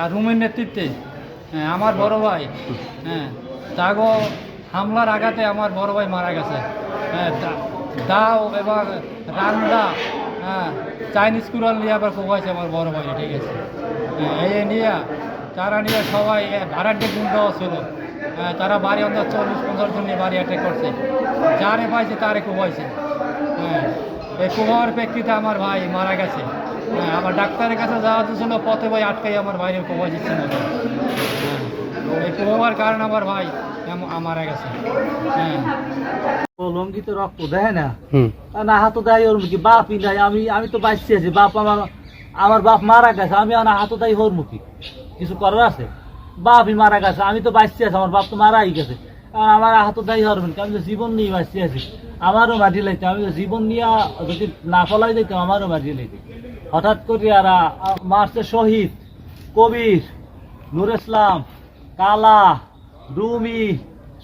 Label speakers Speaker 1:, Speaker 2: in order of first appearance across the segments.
Speaker 1: আর রুমের নেতৃত্বে হ্যাঁ, আমার বড় ভাই হ্যাঁ তাগো হামলার আঘাতে আমার বড় ভাই মারা গেছে। হ্যাঁ দাও এবং রান্না হ্যাঁ চাইনিজ কুরাল নিয়ে আবার কোবাইছে আমার বড় ভাই ঠিক আছে। হ্যাঁ এই নিয়ে তারা নিয়ে সবাই ভাড়াটে গুন্ডাও ছিল হ্যাঁ, তারা বাড়ি অন্তর চল্লিশ পঞ্চাশ জন নিয়ে বাড়ি অ্যাটাক করছে। যারে পাইছে তারে কোবাইছে হ্যাঁ এই কোবাওয়ার প্রেক্ষিতে আমার ভাই মারা গেছে। আমার ডাক্তারের কাছে যাওয়া ছিল পথে ভাই আটকাই আমার ভাইয়ের কোবা দিচ্ছিল এই কোবাবার কারণে আমার ভাই এম- মারা গেছে। হ্যাঁ।
Speaker 2: লঙ্গিতে রক্ত দেয় না। না হাতও দেয় ওর মুখে বাপই নাই। আমি আমি তো বাঁচছি আছি বাপ আমার আমার বাপ মারা গেছে আমি হাতও দেয় ওর মুখে। কিছু করার আছে? বাপই মারা গেছে আমি তো বাঁচছি আছি আমার বাপ তো মারাই গেছে। আমার হাতও দেয় ওর মুখে আমি তো জীবন নিয়ে বাঁচছি আছি। আমারও মাটি আমি তো জীবন নিয়ে যদি না ফলাই দিতাম আমারও মাটি লাইতে হঠাৎ করে আর আ, মারছে শহীদ কবির নুর ইসলাম কালা রুমি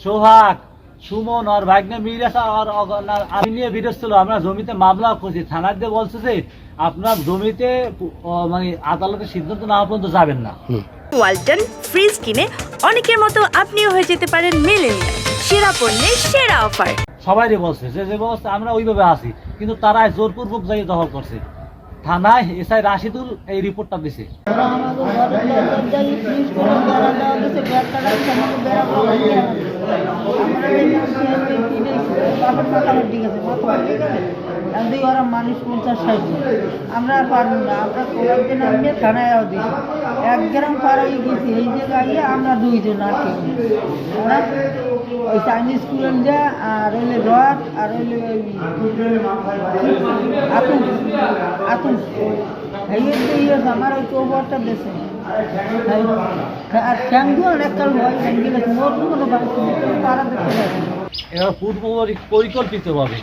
Speaker 2: সোহাগ সুমন আর ভাগ্নে মিরাজ আর আমি নিয়ে বিরোধ ছিল। আমরা জমিতে মামলা করছি। থানার দিয়ে বলছে যে আপনার জমিতে মানে আদালতের সিদ্ধান্ত না পর্যন্ত যাবেন না।
Speaker 3: ওয়ালটন ফ্রিজ কিনে অনেকের মতো আপনিও হয়ে যেতে পারেন মেলেনিয়া সেরা পণ্যের সেরা অফার।
Speaker 2: সবাইরে বলছে যে যে ব্যবস্থা আমরা ওইভাবে আছি কিন্তু তারা জোরপূর্বক যাই দখল করছে। থানায় এসআই রাশিদুল এই রিপোর্টটা দিছে
Speaker 4: মানুষ পঞ্চাশ ষাট আমরা আর না আমরা কোলার দিন আমি এক গ্রাম পাড়াই গেছি, এই গিয়ে আমরা দুইজন আর নেই। ওই চাইনিজ যা আর আর আতুস এই হচ্ছে ইয়ে আমার ওই চৌবরটা দেশে আর ঠ্যাঙ্গু আর একটা ভয় ভেঙে গেছে মোর কোনো পাড়া দেখতে পাচ্ছি।
Speaker 2: এরা পূর্ব পরিকল্পিত ভাবে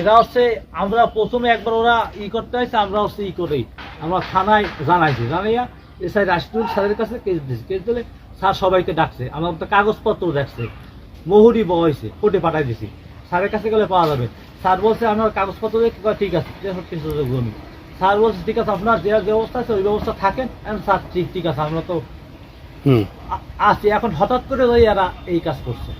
Speaker 2: এরা হচ্ছে, আমরা প্রথমে একবার ওরা ই করতে হয়েছে আমরা হচ্ছে ই করি আমরা থানায় জানাইছি। জানাইয়া এসআই রাশিদুল স্যারের কাছে কেস দিয়েছি। কেস দিলে স্যার সবাইকে ডাকছে। আমার তো কাগজপত্র দেখছে। মহুরি বয়সে কোর্টে পাঠাই দিছি। স্যারের কাছে গেলে পাওয়া যাবে। স্যার বলছে, আমার কাগজপত্র ঠিক আছে তেষট্টি স্যার বলছে ঠিক আছে আপনার যে ব্যবস্থা আছে ওই ব্যবস্থা থাকেন। স্যার ঠিক ঠিক আছে আমরা তো
Speaker 5: হুম।
Speaker 2: আ- আছি এখন হঠাৎ করে ওই এরা এই কাজ করছে।